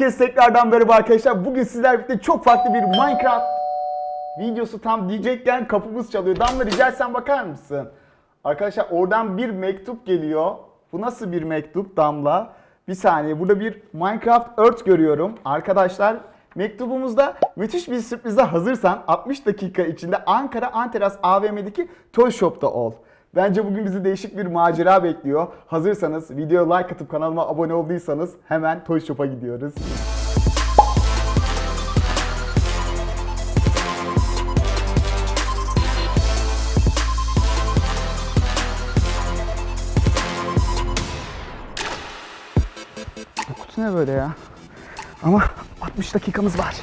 Herkes tekrardan merhaba arkadaşlar. Bugün sizlerle birlikte çok farklı bir Minecraft videosu tam diyecekken kapımız çalıyor. Damla rica etsem bakar mısın? Arkadaşlar oradan bir mektup geliyor. Bu nasıl bir mektup Damla? Bir saniye burada bir Minecraft Earth görüyorum. Arkadaşlar mektubumuzda müthiş bir sürprize hazırsan 60 dakika içinde Ankara Anteras AVM'deki Toy Shop'ta ol. Bence bugün bizi değişik bir macera bekliyor. Hazırsanız videoya like atıp kanalıma abone olduysanız hemen Toy Shop'a gidiyoruz. Bu kutu ne böyle ya? Ama 60 dakikamız var.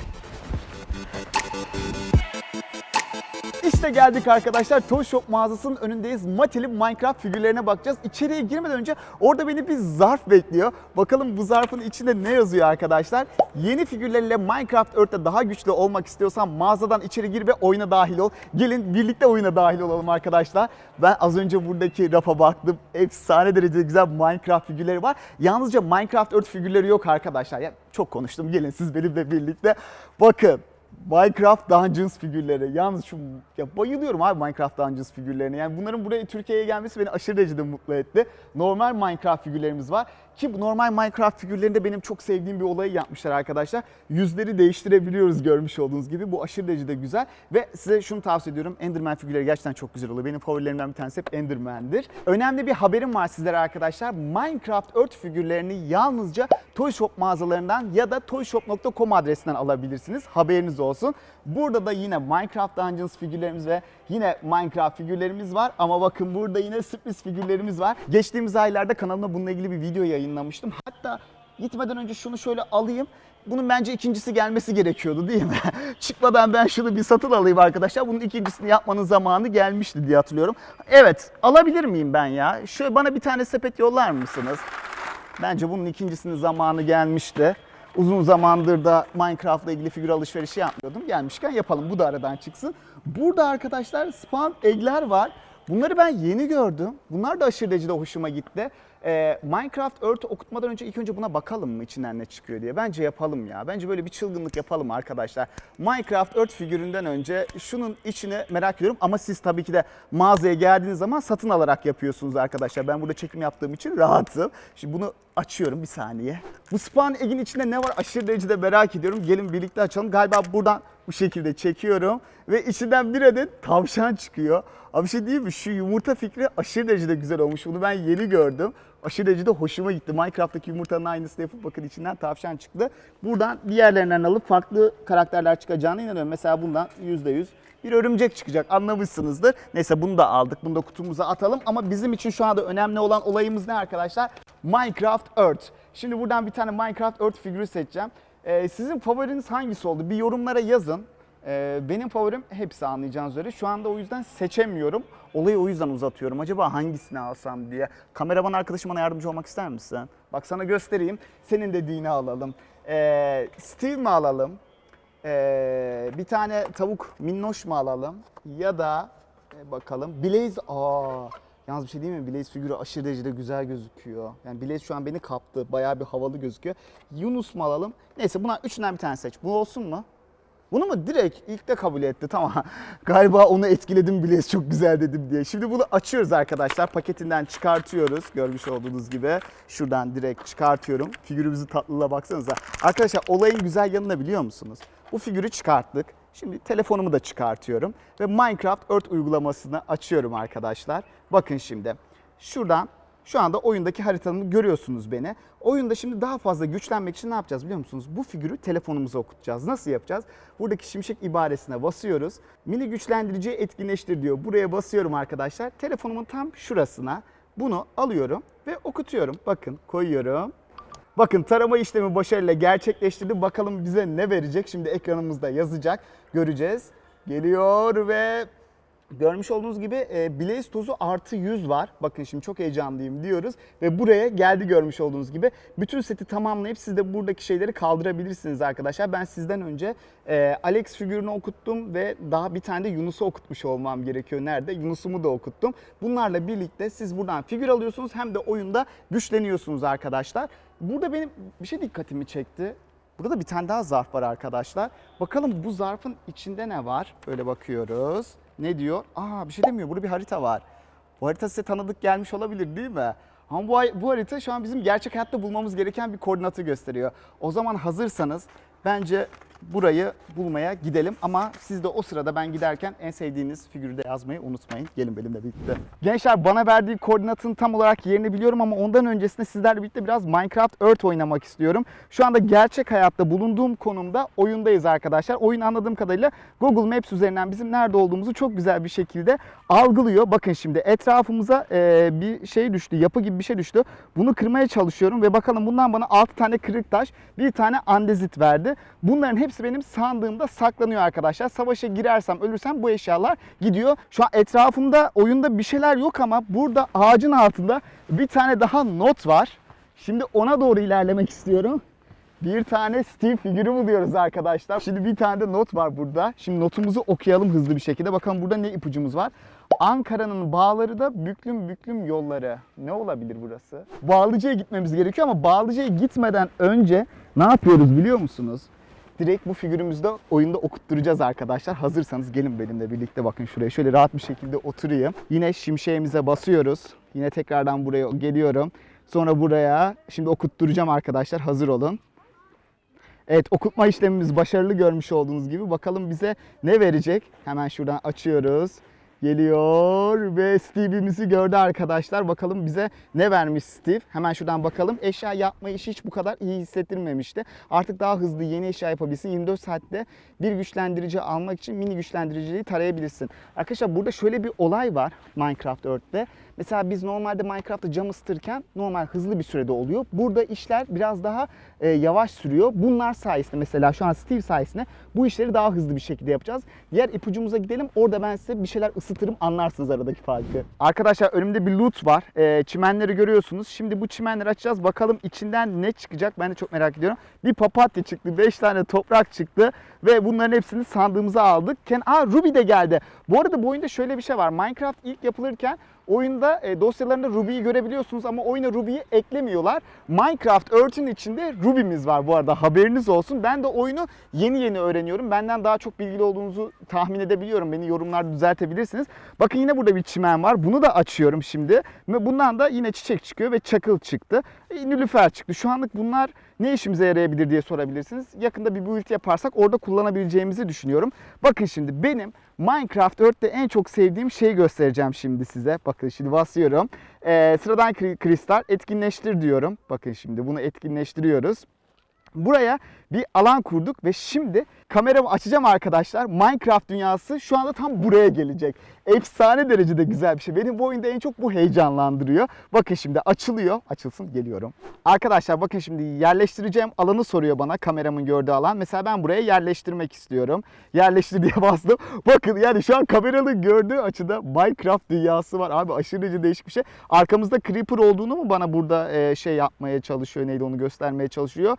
İşte geldik arkadaşlar. Toy Shop mağazasının önündeyiz. Mattel'in Minecraft figürlerine bakacağız. İçeriye girmeden önce orada beni bir zarf bekliyor. Bakalım bu zarfın içinde ne yazıyor arkadaşlar. Yeni figürlerle Minecraft Earth'te daha güçlü olmak istiyorsan mağazadan içeri gir ve oyuna dahil ol. Gelin birlikte oyuna dahil olalım arkadaşlar. Ben az önce buradaki rafa baktım. Efsane derecede güzel Minecraft figürleri var. Yalnızca Minecraft Earth figürleri yok arkadaşlar. Ya çok konuştum. Gelin siz benimle birlikte. Bakın. Minecraft Dungeons figürleri. Yalnız şu ya bayılıyorum abi Minecraft Dungeons figürlerine. Yani bunların buraya Türkiye'ye gelmesi beni aşırı derecede mutlu etti. Normal Minecraft figürlerimiz var. Ki normal Minecraft figürlerinde benim çok sevdiğim bir olayı yapmışlar arkadaşlar. Yüzleri değiştirebiliyoruz görmüş olduğunuz gibi. Bu aşırı derecede güzel. Ve size şunu tavsiye ediyorum. Enderman figürleri gerçekten çok güzel oluyor. Benim favorilerimden bir tanesi hep Enderman'dir. Önemli bir haberim var sizlere arkadaşlar. Minecraft Earth figürlerini yalnızca Toy Shop mağazalarından ya da toyshop.com adresinden alabilirsiniz. Haberiniz olsun. Burada da yine Minecraft Dungeons figürlerimiz ve yine Minecraft figürlerimiz var. Ama bakın burada yine sürpriz figürlerimiz var. Geçtiğimiz aylarda kanalımda bununla ilgili bir video yayınlamıştım. Hatta gitmeden önce şunu şöyle alayım. Bunun bence ikincisi gelmesi gerekiyordu değil mi? Çıkmadan ben şunu bir satın alayım arkadaşlar. Bunun ikincisini yapmanın zamanı gelmişti diye hatırlıyorum. Evet alabilir miyim ben ya? Şöyle bana bir tane sepet yollar mısınız? Bence bunun ikincisinin zamanı gelmişti. Uzun zamandır da Minecraft'la ilgili figür alışverişi yapmıyordum. Gelmişken yapalım. Bu da aradan çıksın. Burada arkadaşlar spawn egg'ler var. Bunları ben yeni gördüm. Bunlar da aşırı derecede hoşuma gitti. Ee, Minecraft Earth'ü okutmadan önce ilk önce buna bakalım mı içinden ne çıkıyor diye. Bence yapalım ya. Bence böyle bir çılgınlık yapalım arkadaşlar. Minecraft Earth figüründen önce şunun içine merak ediyorum. Ama siz tabii ki de mağazaya geldiğiniz zaman satın alarak yapıyorsunuz arkadaşlar. Ben burada çekim yaptığım için rahatım. Şimdi bunu açıyorum bir saniye. Bu spawn egg'in içinde ne var aşırı derecede merak ediyorum. Gelin birlikte açalım. Galiba buradan bu şekilde çekiyorum ve içinden bir adet tavşan çıkıyor. Abi bir şey değil mi? Şu yumurta fikri aşırı derecede güzel olmuş. Bunu ben yeni gördüm. Aşırı derecede hoşuma gitti. Minecraft'taki yumurtanın aynısını yapıp bakın içinden tavşan çıktı. Buradan diğerlerinden alıp farklı karakterler çıkacağına inanıyorum. Mesela bundan %100 bir örümcek çıkacak anlamışsınızdır. Neyse bunu da aldık. Bunu da kutumuza atalım. Ama bizim için şu anda önemli olan olayımız ne arkadaşlar? Minecraft Earth. Şimdi buradan bir tane Minecraft Earth figürü seçeceğim. Ee, sizin favoriniz hangisi oldu? Bir yorumlara yazın. Ee, benim favorim hepsi anlayacağınız üzere. Şu anda o yüzden seçemiyorum. Olayı o yüzden uzatıyorum. Acaba hangisini alsam diye. Kameraman arkadaşım yardımcı olmak ister misin? Bak sana göstereyim. Senin dediğini alalım. Ee, Steve mi alalım? Bir tane tavuk minnoş mu alalım? Ya da e, bakalım Blaze aa Yalnız bir şey değil mi? Blaze figürü aşırı derecede güzel gözüküyor. Yani Blaze şu an beni kaptı. Bayağı bir havalı gözüküyor. Yunus mu alalım? Neyse buna üçünden bir tane seç. Bu olsun mu? Bunu mu direkt ilk de kabul etti tamam. Galiba onu etkiledim Blaze çok güzel dedim diye. Şimdi bunu açıyoruz arkadaşlar. Paketinden çıkartıyoruz. Görmüş olduğunuz gibi. Şuradan direkt çıkartıyorum. Figürümüzün tatlılığına baksanıza. Arkadaşlar olayın güzel yanı ne biliyor musunuz? Bu figürü çıkarttık. Şimdi telefonumu da çıkartıyorum. Ve Minecraft Earth uygulamasını açıyorum arkadaşlar. Bakın şimdi. Şuradan şu anda oyundaki haritanı görüyorsunuz beni. Oyunda şimdi daha fazla güçlenmek için ne yapacağız biliyor musunuz? Bu figürü telefonumuza okutacağız. Nasıl yapacağız? Buradaki şimşek ibaresine basıyoruz. Mini güçlendiriciyi etkinleştir diyor. Buraya basıyorum arkadaşlar. Telefonumun tam şurasına bunu alıyorum ve okutuyorum. Bakın koyuyorum. Bakın tarama işlemi başarıyla gerçekleştirdi. Bakalım bize ne verecek? Şimdi ekranımızda yazacak. Göreceğiz. Geliyor ve Görmüş olduğunuz gibi e, Blaze tozu artı 100 var. Bakın şimdi çok heyecanlıyım diyoruz. Ve buraya geldi görmüş olduğunuz gibi. Bütün seti tamamlayıp siz de buradaki şeyleri kaldırabilirsiniz arkadaşlar. Ben sizden önce e, Alex figürünü okuttum ve daha bir tane de Yunus'u okutmuş olmam gerekiyor. Nerede? Yunus'umu da okuttum. Bunlarla birlikte siz buradan figür alıyorsunuz hem de oyunda güçleniyorsunuz arkadaşlar. Burada benim bir şey dikkatimi çekti. Burada bir tane daha zarf var arkadaşlar. Bakalım bu zarfın içinde ne var? Böyle bakıyoruz. Ne diyor? Aa bir şey demiyor. Burada bir harita var. Bu harita size tanıdık gelmiş olabilir değil mi? Ama bu, bu harita şu an bizim gerçek hayatta bulmamız gereken bir koordinatı gösteriyor. O zaman hazırsanız bence burayı bulmaya gidelim. Ama siz de o sırada ben giderken en sevdiğiniz figürü de yazmayı unutmayın. Gelin benimle birlikte. Gençler bana verdiği koordinatın tam olarak yerini biliyorum ama ondan öncesinde sizlerle birlikte biraz Minecraft Earth oynamak istiyorum. Şu anda gerçek hayatta bulunduğum konumda oyundayız arkadaşlar. Oyun anladığım kadarıyla Google Maps üzerinden bizim nerede olduğumuzu çok güzel bir şekilde algılıyor. Bakın şimdi etrafımıza e, bir şey düştü, yapı gibi bir şey düştü. Bunu kırmaya çalışıyorum ve bakalım bundan bana 6 tane kırık taş, bir tane andezit verdi. Bunların hepsi benim sandığımda saklanıyor arkadaşlar. Savaşa girersem, ölürsem bu eşyalar gidiyor. Şu an etrafımda oyunda bir şeyler yok ama burada ağacın altında bir tane daha not var. Şimdi ona doğru ilerlemek istiyorum. Bir tane Steve figürü buluyoruz arkadaşlar. Şimdi bir tane de not var burada. Şimdi notumuzu okuyalım hızlı bir şekilde. Bakalım burada ne ipucumuz var. Ankara'nın bağları da büklüm büklüm yolları. Ne olabilir burası? Bağlıca'ya gitmemiz gerekiyor ama Bağlıca'ya gitmeden önce ne yapıyoruz biliyor musunuz? Direkt bu figürümüzü de oyunda okutturacağız arkadaşlar. Hazırsanız gelin benimle birlikte bakın şuraya. Şöyle rahat bir şekilde oturayım. Yine şimşeğimize basıyoruz. Yine tekrardan buraya geliyorum. Sonra buraya şimdi okutturacağım arkadaşlar. Hazır olun. Evet okutma işlemimiz başarılı görmüş olduğunuz gibi. Bakalım bize ne verecek? Hemen şuradan açıyoruz. Geliyor ve Steve'imizi gördü arkadaşlar. Bakalım bize ne vermiş Steve. Hemen şuradan bakalım. Eşya yapma işi hiç bu kadar iyi hissettirmemişti. Artık daha hızlı yeni eşya yapabilsin. 24 saatte bir güçlendirici almak için mini güçlendiriciyi tarayabilirsin. Arkadaşlar burada şöyle bir olay var Minecraft Earth'te. Mesela biz normalde Minecraft'ta cam ısıtırken normal hızlı bir sürede oluyor. Burada işler biraz daha e, yavaş sürüyor. Bunlar sayesinde mesela şu an Steve sayesinde bu işleri daha hızlı bir şekilde yapacağız. Diğer ipucumuza gidelim. Orada ben size bir şeyler ısıtırım anlarsınız aradaki farkı. Arkadaşlar önümde bir loot var. E, çimenleri görüyorsunuz. Şimdi bu çimenleri açacağız. Bakalım içinden ne çıkacak ben de çok merak ediyorum. Bir papatya çıktı. 5 tane toprak çıktı. Ve bunların hepsini sandığımıza aldık. Ken, Aa Ruby de geldi. Bu arada bu oyunda şöyle bir şey var. Minecraft ilk yapılırken Oyunda e, dosyalarında Ruby'yi görebiliyorsunuz ama oyuna Ruby'yi eklemiyorlar. Minecraft Earth'ün içinde Ruby'miz var bu arada haberiniz olsun. Ben de oyunu yeni yeni öğreniyorum. Benden daha çok bilgili olduğunuzu tahmin edebiliyorum. Beni yorumlarda düzeltebilirsiniz. Bakın yine burada bir çimen var. Bunu da açıyorum şimdi. Ve bundan da yine çiçek çıkıyor ve çakıl çıktı. E, nülüfer çıktı. Şu anlık bunlar ne işimize yarayabilir diye sorabilirsiniz. Yakında bir build yaparsak orada kullanabileceğimizi düşünüyorum. Bakın şimdi benim Minecraft Earth'te en çok sevdiğim şeyi göstereceğim şimdi size. Bakın şimdi basıyorum. Ee, sıradan kri- kristal etkinleştir diyorum. Bakın şimdi bunu etkinleştiriyoruz. Buraya bir alan kurduk ve şimdi kameramı açacağım arkadaşlar. Minecraft dünyası şu anda tam buraya gelecek. Efsane derecede güzel bir şey. Benim bu oyunda en çok bu heyecanlandırıyor. Bakın şimdi açılıyor. Açılsın geliyorum. Arkadaşlar bakın şimdi yerleştireceğim alanı soruyor bana kameramın gördüğü alan. Mesela ben buraya yerleştirmek istiyorum. Yerleştir diye bastım. Bakın yani şu an kameranın gördüğü açıda Minecraft dünyası var. Abi aşırı derece değişik bir şey. Arkamızda Creeper olduğunu mu bana burada e, şey yapmaya çalışıyor neydi onu göstermeye çalışıyor.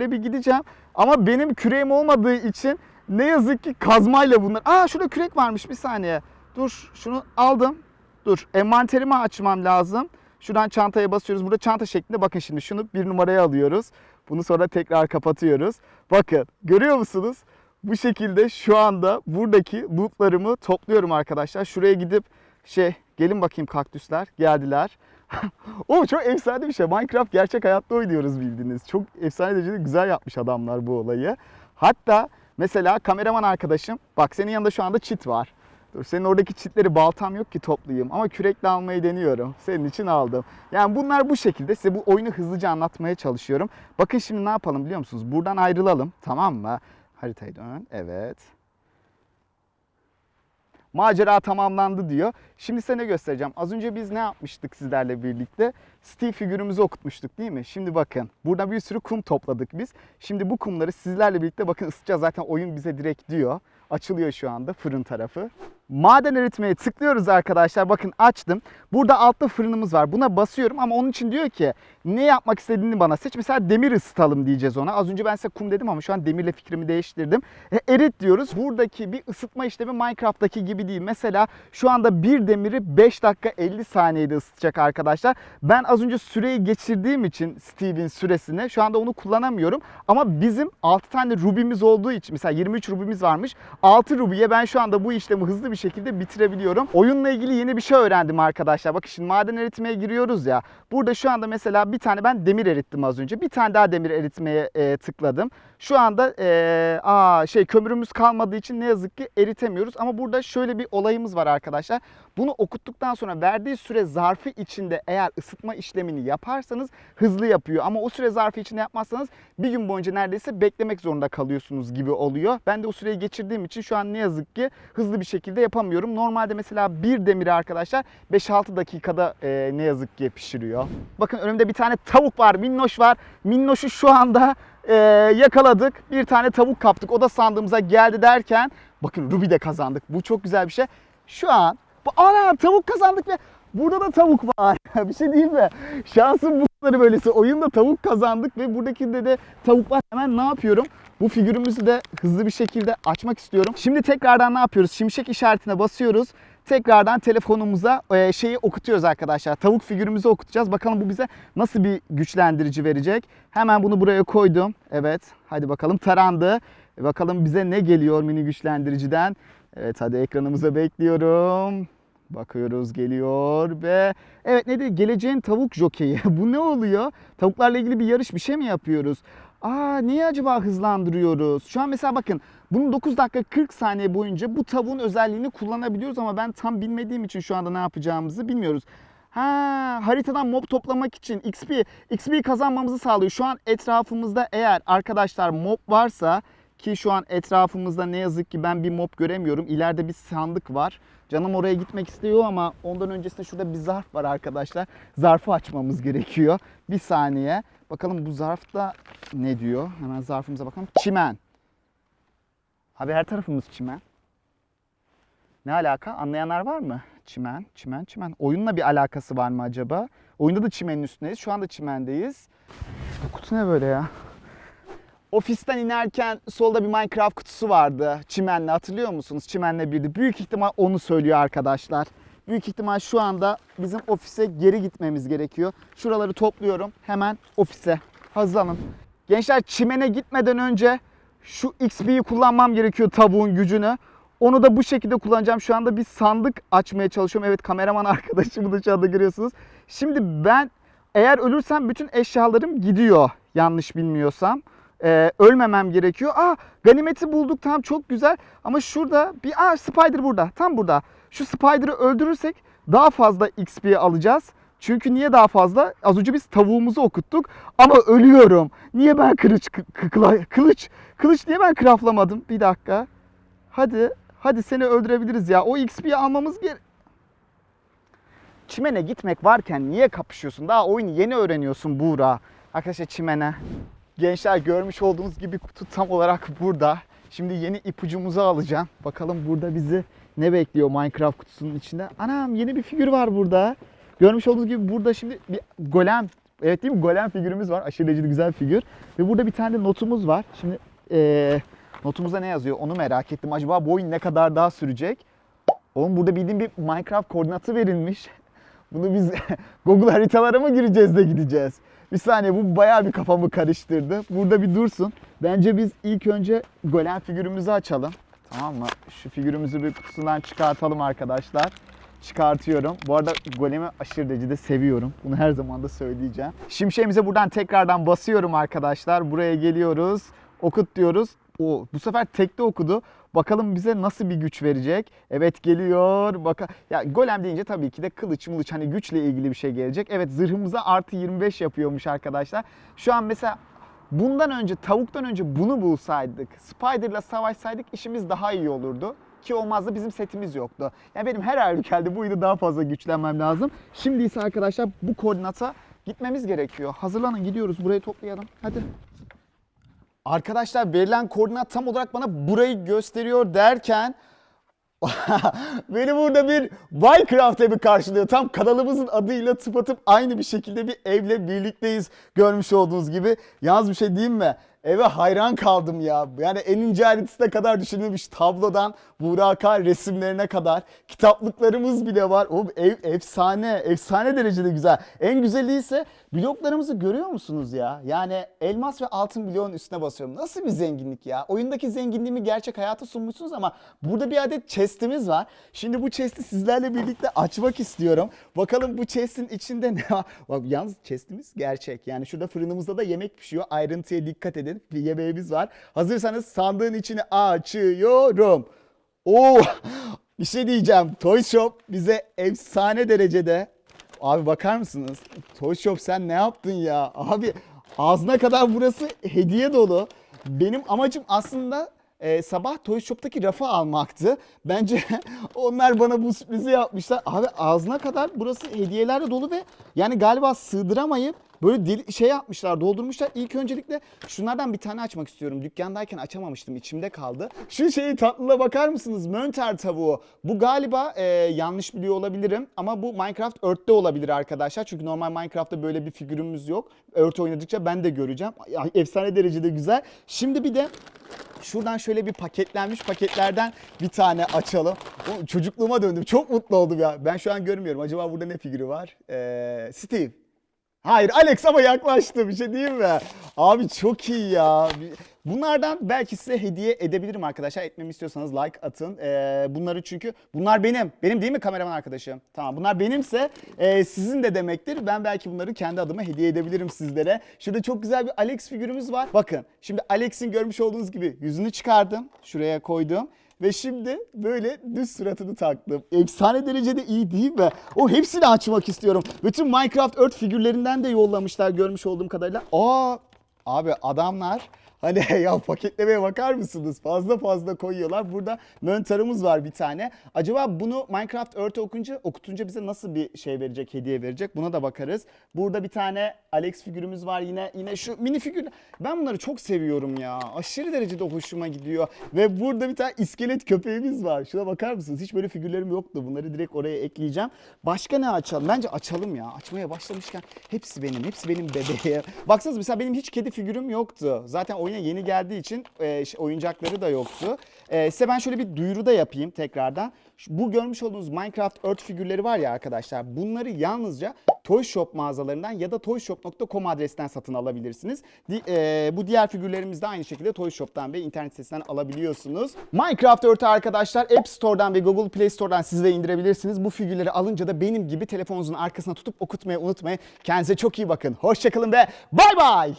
Şöyle bir gideceğim. Ama benim küreğim olmadığı için ne yazık ki kazmayla bunlar. Aa şurada kürek varmış bir saniye. Dur şunu aldım. Dur envanterimi açmam lazım. Şuradan çantaya basıyoruz. Burada çanta şeklinde bakın şimdi şunu bir numaraya alıyoruz. Bunu sonra tekrar kapatıyoruz. Bakın görüyor musunuz? Bu şekilde şu anda buradaki lootlarımı topluyorum arkadaşlar. Şuraya gidip şey gelin bakayım kaktüsler geldiler. o çok efsane bir şey. Minecraft gerçek hayatta oynuyoruz bildiğiniz. Çok efsane derecede güzel yapmış adamlar bu olayı. Hatta mesela kameraman arkadaşım bak senin yanında şu anda çit var. Dur senin oradaki çitleri baltam yok ki toplayayım ama kürekle almayı deniyorum. Senin için aldım. Yani bunlar bu şekilde size bu oyunu hızlıca anlatmaya çalışıyorum. Bakın şimdi ne yapalım biliyor musunuz? Buradan ayrılalım tamam mı? Haritayı dön. Evet. Macera tamamlandı diyor. Şimdi size ne göstereceğim. Az önce biz ne yapmıştık sizlerle birlikte? Steve figürümüzü okutmuştuk değil mi? Şimdi bakın. Burada bir sürü kum topladık biz. Şimdi bu kumları sizlerle birlikte bakın ısıtacağız. Zaten oyun bize direkt diyor. Açılıyor şu anda fırın tarafı. Maden eritmeye tıklıyoruz arkadaşlar. Bakın açtım. Burada altta fırınımız var. Buna basıyorum ama onun için diyor ki ne yapmak istediğini bana seç. Mesela demir ısıtalım diyeceğiz ona. Az önce ben size kum dedim ama şu an demirle fikrimi değiştirdim. E, erit diyoruz. Buradaki bir ısıtma işlemi Minecraft'taki gibi değil. Mesela şu anda bir demiri 5 dakika 50 saniyede ısıtacak arkadaşlar. Ben az önce süreyi geçirdiğim için Steve'in süresini şu anda onu kullanamıyorum. Ama bizim 6 tane rubimiz olduğu için mesela 23 rubimiz varmış. 6 rubiye ben şu anda bu işlemi hızlı bir şekilde bitirebiliyorum. Oyunla ilgili yeni bir şey öğrendim arkadaşlar. Bakın şimdi maden eritmeye giriyoruz ya. Burada şu anda mesela bir tane ben demir erittim az önce. Bir tane daha demir eritmeye e, tıkladım. Şu anda e, aa şey kömürümüz kalmadığı için ne yazık ki eritemiyoruz. Ama burada şöyle bir olayımız var arkadaşlar. Bunu okuttuktan sonra verdiği süre zarfı içinde eğer ısıtma işlemini yaparsanız hızlı yapıyor. Ama o süre zarfı içinde yapmazsanız bir gün boyunca neredeyse beklemek zorunda kalıyorsunuz gibi oluyor. Ben de o süreyi geçirdiğim için şu an ne yazık ki hızlı bir şekilde yapamıyorum. Normalde mesela bir demiri arkadaşlar 5-6 dakikada e, ne yazık ki pişiriyor. Bakın önümde bir tane tavuk var, minnoş var. Minnoşu şu anda e, yakaladık. Bir tane tavuk kaptık. O da sandığımıza geldi derken bakın Ruby de kazandık. Bu çok güzel bir şey. Şu an bu- ana tavuk kazandık ve burada da tavuk var. bir şey diyeyim mi? Şansın bu kadarı böylesi. Oyunda tavuk kazandık ve buradakinde de tavuk var. Hemen ne yapıyorum? Bu figürümüzü de hızlı bir şekilde açmak istiyorum. Şimdi tekrardan ne yapıyoruz? Şimşek işaretine basıyoruz. Tekrardan telefonumuza e, şeyi okutuyoruz arkadaşlar. Tavuk figürümüzü okutacağız. Bakalım bu bize nasıl bir güçlendirici verecek. Hemen bunu buraya koydum. Evet. Hadi bakalım tarandı. E, Bakalım bize ne geliyor mini güçlendiriciden. Evet hadi ekranımıza bekliyorum. Bakıyoruz geliyor ve evet ne dedi geleceğin tavuk jokeyi. Bu ne oluyor? Tavuklarla ilgili bir yarış bir şey mi yapıyoruz? Aa niye acaba hızlandırıyoruz? Şu an mesela bakın bunun 9 dakika 40 saniye boyunca bu tavuğun özelliğini kullanabiliyoruz ama ben tam bilmediğim için şu anda ne yapacağımızı bilmiyoruz. Ha haritadan mob toplamak için XP XP kazanmamızı sağlıyor. Şu an etrafımızda eğer arkadaşlar mob varsa ki şu an etrafımızda ne yazık ki ben bir mob göremiyorum. İleride bir sandık var. Canım oraya gitmek istiyor ama ondan öncesinde şurada bir zarf var arkadaşlar. Zarfı açmamız gerekiyor. Bir saniye. Bakalım bu zarfta ne diyor? Hemen zarfımıza bakalım. Çimen. Abi her tarafımız çimen. Ne alaka? Anlayanlar var mı? Çimen, çimen, çimen. Oyunla bir alakası var mı acaba? Oyunda da çimenin üstündeyiz. Şu anda çimendeyiz. Bu kutu ne böyle ya? Ofisten inerken solda bir Minecraft kutusu vardı. Çimenle hatırlıyor musunuz? Çimenle birdi. Büyük ihtimal onu söylüyor arkadaşlar. Büyük ihtimal şu anda bizim ofise geri gitmemiz gerekiyor. Şuraları topluyorum. Hemen ofise. Hazırlanın. Gençler çimene gitmeden önce şu XP'yi kullanmam gerekiyor tavuğun gücünü. Onu da bu şekilde kullanacağım. Şu anda bir sandık açmaya çalışıyorum. Evet kameraman arkadaşımı da şu anda görüyorsunuz. Şimdi ben eğer ölürsem bütün eşyalarım gidiyor. Yanlış bilmiyorsam. Ee, ölmemem gerekiyor. Aa ganimeti bulduk tamam çok güzel. Ama şurada bir aa spider burada. Tam burada. Şu spider'ı öldürürsek daha fazla XP alacağız. Çünkü niye daha fazla? Az önce biz tavuğumuzu okuttuk ama ölüyorum. Niye ben kılıç kılıç kılıç niye ben craftlamadım? Bir dakika. Hadi hadi seni öldürebiliriz ya. O XP'yi almamız gerek. Çimene gitmek varken niye kapışıyorsun? Daha oyunu yeni öğreniyorsun Buğra. Arkadaşlar çimene. Gençler görmüş olduğunuz gibi kutu tam olarak burada. Şimdi yeni ipucumuzu alacağım. Bakalım burada bizi ne bekliyor Minecraft kutusunun içinde. Anam yeni bir figür var burada. Görmüş olduğunuz gibi burada şimdi bir golem. Evet değil mi? Golem figürümüz var. Aşırı güzel figür. Ve burada bir tane de notumuz var. Şimdi eee notumuzda ne yazıyor onu merak ettim. Acaba bu oyun ne kadar daha sürecek? Oğlum burada bildiğim bir Minecraft koordinatı verilmiş. Bunu biz Google haritalara mı gireceğiz de gideceğiz? Bir saniye bu bayağı bir kafamı karıştırdı. Burada bir dursun. Bence biz ilk önce golem figürümüzü açalım. Tamam mı? Şu figürümüzü bir kutusundan çıkartalım arkadaşlar. Çıkartıyorum. Bu arada golemi aşırı derecede seviyorum. Bunu her zaman da söyleyeceğim. Şimşeğimize buradan tekrardan basıyorum arkadaşlar. Buraya geliyoruz. Okut diyoruz. O bu sefer tekte okudu. Bakalım bize nasıl bir güç verecek. Evet geliyor. Baka ya golem deyince tabii ki de kılıç mılıç hani güçle ilgili bir şey gelecek. Evet zırhımıza artı 25 yapıyormuş arkadaşlar. Şu an mesela bundan önce tavuktan önce bunu bulsaydık, Spider'la savaşsaydık işimiz daha iyi olurdu. Ki olmazdı bizim setimiz yoktu. Yani benim her halükarda bu daha fazla güçlenmem lazım. Şimdi ise arkadaşlar bu koordinata gitmemiz gerekiyor. Hazırlanın gidiyoruz burayı toplayalım. Hadi. Arkadaşlar verilen koordinat tam olarak bana burayı gösteriyor derken beni burada bir Minecraft evi karşılıyor. Tam kanalımızın adıyla tıpatıp aynı bir şekilde bir evle birlikteyiz görmüş olduğunuz gibi. Yalnız bir şey diyeyim mi? Eve hayran kaldım ya. Yani en ince ayrıntısına kadar düşünülmüş tablodan Burak'a resimlerine kadar kitaplıklarımız bile var. O ev efsane, efsane derecede güzel. En güzeli ise bloklarımızı görüyor musunuz ya? Yani elmas ve altın bloğun üstüne basıyorum. Nasıl bir zenginlik ya? Oyundaki zenginliğimi gerçek hayata sunmuşsunuz ama burada bir adet chest'imiz var. Şimdi bu chest'i sizlerle birlikte açmak istiyorum. Bakalım bu chest'in içinde ne var? Bak yalnız chest'imiz gerçek. Yani şurada fırınımızda da yemek pişiyor. Ayrıntıya dikkat edin. Bir yemeğimiz var. Hazırsanız sandığın içini açıyorum. Oo! Bir şey diyeceğim. Toy Shop bize efsane derecede Abi bakar mısınız? Toy Shop sen ne yaptın ya? Abi ağzına kadar burası hediye dolu. Benim amacım aslında e, sabah Toy Shop'taki rafı almaktı. Bence onlar bana bu sürprizi yapmışlar. Abi ağzına kadar burası hediyelerle dolu ve yani galiba sığdıramayıp böyle dil, şey yapmışlar, doldurmuşlar. İlk öncelikle şunlardan bir tane açmak istiyorum. Dükkandayken açamamıştım, içimde kaldı. Şu şeyi tatlına bakar mısınız? Mönter tavuğu. Bu galiba e, yanlış biliyor olabilirim ama bu Minecraft Earth'te olabilir arkadaşlar. Çünkü normal Minecraft'ta böyle bir figürümüz yok. Earth oynadıkça ben de göreceğim. Efsane derecede güzel. Şimdi bir de Şuradan şöyle bir paketlenmiş paketlerden bir tane açalım. Çocukluğuma döndüm. Çok mutlu oldum ya. Ben şu an görmüyorum. Acaba burada ne figürü var? Ee, Steve. Hayır Alex ama yaklaştı bir şey değil mi? Abi çok iyi ya. Bunlardan belki size hediye edebilirim arkadaşlar. Etmemi istiyorsanız like atın. Ee, bunları çünkü bunlar benim. Benim değil mi kameraman arkadaşım? Tamam bunlar benimse e, sizin de demektir. Ben belki bunları kendi adıma hediye edebilirim sizlere. Şurada çok güzel bir Alex figürümüz var. Bakın şimdi Alex'in görmüş olduğunuz gibi yüzünü çıkardım. Şuraya koydum. Ve şimdi böyle düz suratını taktım. Efsane derecede iyi değil mi? O hepsini açmak istiyorum. Bütün Minecraft Earth figürlerinden de yollamışlar görmüş olduğum kadarıyla. Aa abi adamlar Hani ya paketlemeye bakar mısınız? Fazla fazla koyuyorlar. Burada möntarımız var bir tane. Acaba bunu Minecraft Earth'e okunca, okutunca bize nasıl bir şey verecek, hediye verecek? Buna da bakarız. Burada bir tane Alex figürümüz var yine. Yine şu mini figür. Ben bunları çok seviyorum ya. Aşırı derecede hoşuma gidiyor. Ve burada bir tane iskelet köpeğimiz var. Şuna bakar mısınız? Hiç böyle figürlerim yoktu. Bunları direkt oraya ekleyeceğim. Başka ne açalım? Bence açalım ya. Açmaya başlamışken hepsi benim. Hepsi benim bebeğim. Baksanız mesela benim hiç kedi figürüm yoktu. Zaten oyuna yeni geldiği için e, oyuncakları da yoktu. E, size ben şöyle bir duyuru da yapayım tekrardan. Bu görmüş olduğunuz Minecraft Earth figürleri var ya arkadaşlar. Bunları yalnızca Toy Shop mağazalarından ya da toyshop.com adresinden satın alabilirsiniz. Di- e, bu diğer figürlerimiz de aynı şekilde Toy Shop'tan ve internet sitesinden alabiliyorsunuz. Minecraft Earth'ü arkadaşlar App Store'dan ve Google Play Store'dan siz de indirebilirsiniz. Bu figürleri alınca da benim gibi telefonunuzun arkasına tutup okutmayı unutmayın. Kendinize çok iyi bakın. Hoşçakalın ve bay bay.